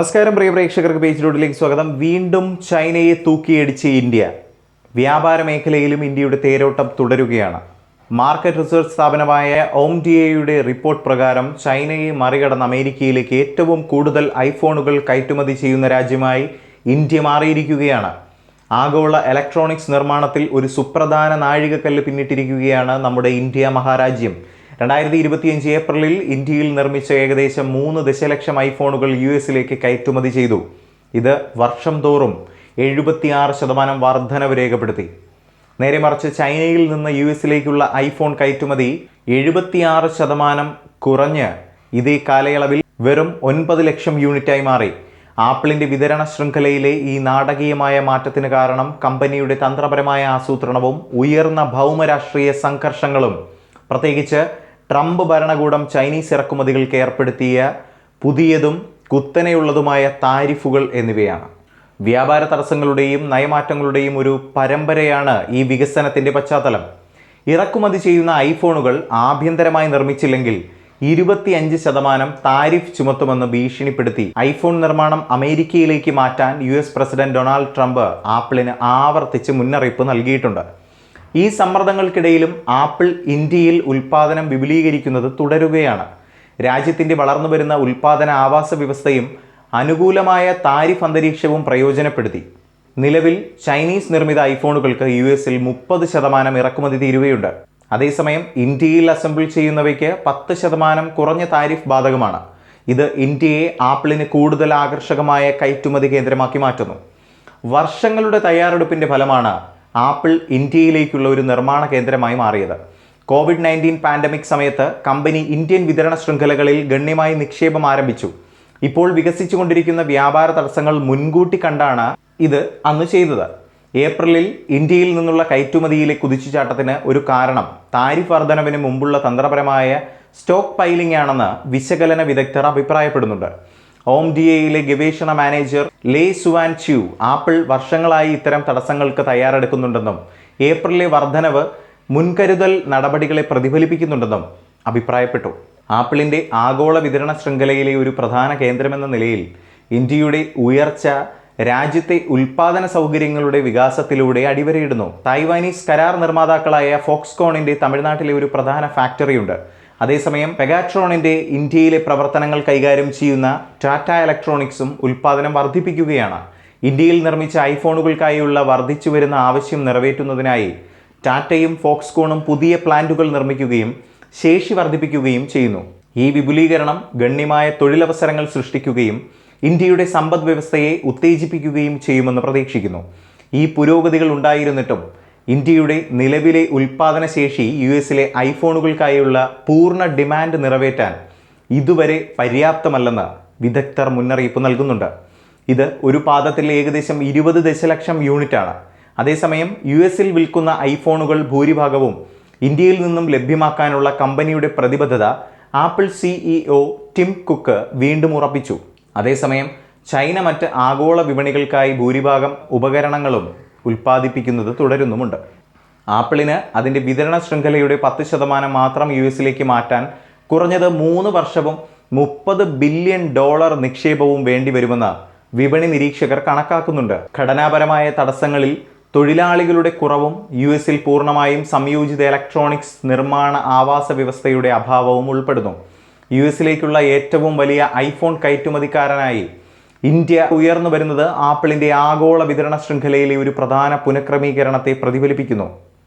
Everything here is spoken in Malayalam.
നമസ്കാരം പ്രിയ പ്രേക്ഷകർക്ക് റോഡിലേക്ക് സ്വാഗതം. വീണ്ടും ചൈനയെ തൂക്കിയടിച്ച് ഇന്ത്യ. വ്യാപാര മേഖലയിലും ഇന്ത്യയുടെ തേരോട്ടം തുടരുകയാണ്. മാർക്കറ്റ് റിസർച്ച് സ്ഥാപനമായ ഓം ഡി എയുടെ റിപ്പോർട്ട് പ്രകാരം ചൈനയെ മറികടന്ന് അമേരിക്കയിലേക്ക് ഏറ്റവും കൂടുതൽ ഐഫോണുകൾ കയറ്റുമതി ചെയ്യുന്ന രാജ്യമായി ഇന്ത്യ മാറിയിരിക്കുകയാണ്. ആഗോള ഇലക്ട്രോണിക്സ് നിർമ്മാണത്തിൽ ഒരു സുപ്രധാന നാഴികക്കല്ല് പിന്നിട്ടിരിക്കുകയാണ് നമ്മുടെ ഇന്ത്യ മഹാരാജ്യം. രണ്ടായിരത്തി ഇരുപത്തിയഞ്ച് ഏപ്രിലിൽ ഇന്ത്യയിൽ നിർമ്മിച്ച ഏകദേശം മൂന്ന് ദശലക്ഷം ഐഫോണുകൾ യു എസിലേക്ക് കയറ്റുമതി ചെയ്തു. ഇത് വർഷം തോറും എഴുപത്തിയാറ് ശതമാനം വർധനവ് രേഖപ്പെടുത്തി. നേരെ മറിച്ച് ചൈനയിൽ നിന്ന് യു എസിലേക്കുള്ള ഐഫോൺ കയറ്റുമതി എഴുപത്തിയാറ് ശതമാനം കുറഞ്ഞ് ഇതേ കാലയളവിൽ വെറും ഒൻപത് ലക്ഷം യൂണിറ്റായി മാറി. ആപ്പിളിന്റെ വിതരണ ശൃംഖലയിലെ ഈ നാടകീയമായ മാറ്റത്തിന് കാരണം കമ്പനിയുടെ തന്ത്രപരമായ ആസൂത്രണവും ഉയർന്ന ഭൗമരാഷ്ട്രീയ സംഘർഷങ്ങളും. പ്രത്യേകിച്ച് ട്രംപ് ഭരണകൂടം ചൈനീസ് ഇറക്കുമതികൾക്ക് ഏർപ്പെടുത്തിയ പുതിയതും കുത്തനെയുള്ളതുമായ താരിഫുകൾ എന്നിവയാണ്. വ്യാപാര തടസ്സങ്ങളുടെയും നയമാറ്റങ്ങളുടെയും ഒരു പരമ്പരയാണ് ഈ വികസനത്തിന്റെ പശ്ചാത്തലം. ഇറക്കുമതി ചെയ്യുന്ന ഐഫോണുകൾ ആഭ്യന്തരമായി നിർമ്മിച്ചില്ലെങ്കിൽ ഇരുപത്തിയഞ്ച് ശതമാനം താരിഫ് ചുമത്തുമെന്ന് ഭീഷണിപ്പെടുത്തി ഐഫോൺ നിർമ്മാണം അമേരിക്കയിലേക്ക് മാറ്റാൻ യു പ്രസിഡന്റ് ഡൊണാൾഡ് ട്രംപ് ആപ്പിളിന് ആവർത്തിച്ച് മുന്നറിയിപ്പ് നൽകിയിട്ടുണ്ട്. ഈ സമ്മർദ്ദങ്ങൾക്കിടയിലും ആപ്പിൾ ഇന്ത്യയിൽ ഉൽപ്പാദനം വിപുലീകരിക്കുന്നത് തുടരുകയാണ്. രാജ്യത്തിന്റെ വളർന്നു വരുന്ന ഉൽപ്പാദന ആവാസ വ്യവസ്ഥയും അനുകൂലമായ താരിഫ് അന്തരീക്ഷവും പ്രയോജനപ്പെടുത്തി. നിലവിൽ ചൈനീസ് നിർമ്മിത ഐഫോണുകൾക്ക് യു എസിൽ മുപ്പത് ശതമാനം ഇറക്കുമതി തീരുവയുണ്ട് അതേസമയം ഇന്ത്യയിൽ അസംബിൾ ചെയ്യുന്നവയ്ക്ക് പത്ത് ശതമാനം കുറഞ്ഞ താരിഫ് ബാധകമാണ്. ഇത് ഇന്ത്യയെ ആപ്പിളിന് കൂടുതൽ ആകർഷകമായ കയറ്റുമതി കേന്ദ്രമാക്കി മാറ്റുന്നു. വർഷങ്ങളുടെ തയ്യാറെടുപ്പിന്റെ ഫലമാണ് ആപ്പിൾ ഇന്ത്യയിലേക്കുള്ള ഒരു നിർമ്മാണ കേന്ദ്രമായി മാറിയത്. കോവിഡ് നയന്റീൻ പാൻഡമിക് സമയത്ത് കമ്പനി ഇന്ത്യൻ വിതരണ ശൃംഖലകളിൽ ഗണ്യമായി നിക്ഷേപം ആരംഭിച്ചു. ഇപ്പോൾ വികസിച്ചുകൊണ്ടിരിക്കുന്ന വ്യാപാര തടസ്സങ്ങൾ മുൻകൂട്ടി കണ്ടാണ് ഇത് അന്ന് ചെയ്തത്. ഏപ്രിലിൽ ഇന്ത്യയിൽ നിന്നുള്ള കയറ്റുമതിയിലെ കുതിച്ചുചാട്ടത്തിന് ഒരു കാരണം താരിഫ് വർധനവിന് മുമ്പുള്ള തന്ത്രപരമായ സ്റ്റോക്ക് പൈലിംഗ് ആണെന്ന് വിശകലന വിദഗ്ധർ അഭിപ്രായപ്പെടുന്നുണ്ട്. ഓം ഡി എയിലെ ഗവേഷണ മാനേജർ ലേ സുവാൻ ച്യു ആപ്പിൾ വർഷങ്ങളായി ഇത്തരം തടസ്സങ്ങൾക്ക് തയ്യാറെടുക്കുന്നുണ്ടെന്നും ഏപ്രിലെ വർധനവ് മുൻകരുതൽ നടപടികളെ പ്രതിഫലിപ്പിക്കുന്നുണ്ടെന്നും അഭിപ്രായപ്പെട്ടു. ആപ്പിളിന്റെ ആഗോള വിതരണ ശൃംഖലയിലെ ഒരു പ്രധാന കേന്ദ്രമെന്ന നിലയിൽ ഇന്ത്യയുടെ ഉയർച്ച രാജ്യത്തെ ഉൽപാദന സൗകര്യങ്ങളുടെ വികാസത്തിലൂടെ അടിവരയിടുന്നു. തായ്വാനീസ് കരാർ നിർമ്മാതാക്കളായ ഫോക്സ്കോണിന്റെ തമിഴ്നാട്ടിലെ ഒരു പ്രധാന ഫാക്ടറിയുണ്ട് അതേസമയം പെഗാട്രോണിന്റെ ഇന്ത്യയിലെ പ്രവർത്തനങ്ങൾ കൈകാര്യം ചെയ്യുന്ന ടാറ്റ ഇലക്ട്രോണിക്സും ഉൽപ്പാദനം വർദ്ധിപ്പിക്കുകയാണ്. ഇന്ത്യയിൽ നിർമ്മിച്ച ഐഫോണുകൾക്കായുള്ള വർദ്ധിച്ചു വരുന്ന ആവശ്യം നിറവേറ്റുന്നതിനായി ടാറ്റയും ഫോക്സ്കോണും പുതിയ പ്ലാന്റുകൾ നിർമ്മിക്കുകയും ശേഷി വർദ്ധിപ്പിക്കുകയും ചെയ്യുന്നു. ഈ വിപുലീകരണം ഗണ്യമായ തൊഴിലവസരങ്ങൾ സൃഷ്ടിക്കുകയും ഇന്ത്യയുടെ സമ്പദ് വ്യവസ്ഥയെ ഉത്തേജിപ്പിക്കുകയും ചെയ്യുമെന്ന് പ്രതീക്ഷിക്കുന്നു. ഈ പുരോഗതികൾ ഉണ്ടായിരുന്നിട്ടും ഇന്ത്യയുടെ നിലവിലെ ഉൽപാദന ശേഷി യു എസിലെ ഐഫോണുകൾക്കായുള്ള പൂർണ ഡിമാൻഡ് നിറവേറ്റാൻ ഇതുവരെ പര്യാപ്തമല്ലെന്ന് വിദഗ്ധർ മുന്നറിയിപ്പ് നൽകുന്നുണ്ട്. ഇത് ഒരു പാദത്തിൽ ഏകദേശം ഇരുപത് ദശലക്ഷം യൂണിറ്റാണ്. അതേസമയം യു എസിൽ വിൽക്കുന്ന ഐഫോണുകൾ ഭൂരിഭാഗവും ഇന്ത്യയിൽ നിന്നും ലഭ്യമാക്കാനുള്ള കമ്പനിയുടെ പ്രതിബദ്ധത ആപ്പിൾ സിഇഒ ടിം കുക്ക് വീണ്ടും ഉറപ്പിച്ചു. അതേസമയം ചൈന മറ്റ് ആഗോള വിപണികൾക്കായി ഭൂരിഭാഗം ഉപകരണങ്ങളും ഉൽപ്പാദിപ്പിക്കുന്നത് തുടരുന്നുമുണ്ട്. ആപ്പിളിന് അതിന്റെ വിതരണ ശൃംഖലയുടെ പത്ത് ശതമാനം മാത്രം യു എസിലേക്ക് മാറ്റാൻ കുറഞ്ഞത് മൂന്ന് വർഷവും മുപ്പത് ബില്യൺ ഡോളർ നിക്ഷേപവും വേണ്ടിവരുമെന്ന് വിപണി നിരീക്ഷകർ കണക്കാക്കുന്നുണ്ട്. ഘടനാപരമായ തടസ്സങ്ങളിൽ തൊഴിലാളികളുടെ കുറവും യു എസിൽ പൂർണമായും സംയോജിത ഇലക്ട്രോണിക്സ് നിർമ്മാണ ആവാസ വ്യവസ്ഥയുടെ അഭാവവും ഉൾപ്പെടുന്നു. യു എസിലേക്കുള്ള ഏറ്റവും വലിയ ഐഫോൺ കയറ്റുമതിക്കാരനായി ഇന്ത്യ ഉയർന്നു വരുന്നത് ആപ്പിളിന്റെ ആഗോള വിതരണ ശൃംഖലയിലെ ഒരു പ്രധാന പുനഃക്രമീകരണത്തെ പ്രതിഫലിപ്പിക്കുന്നു.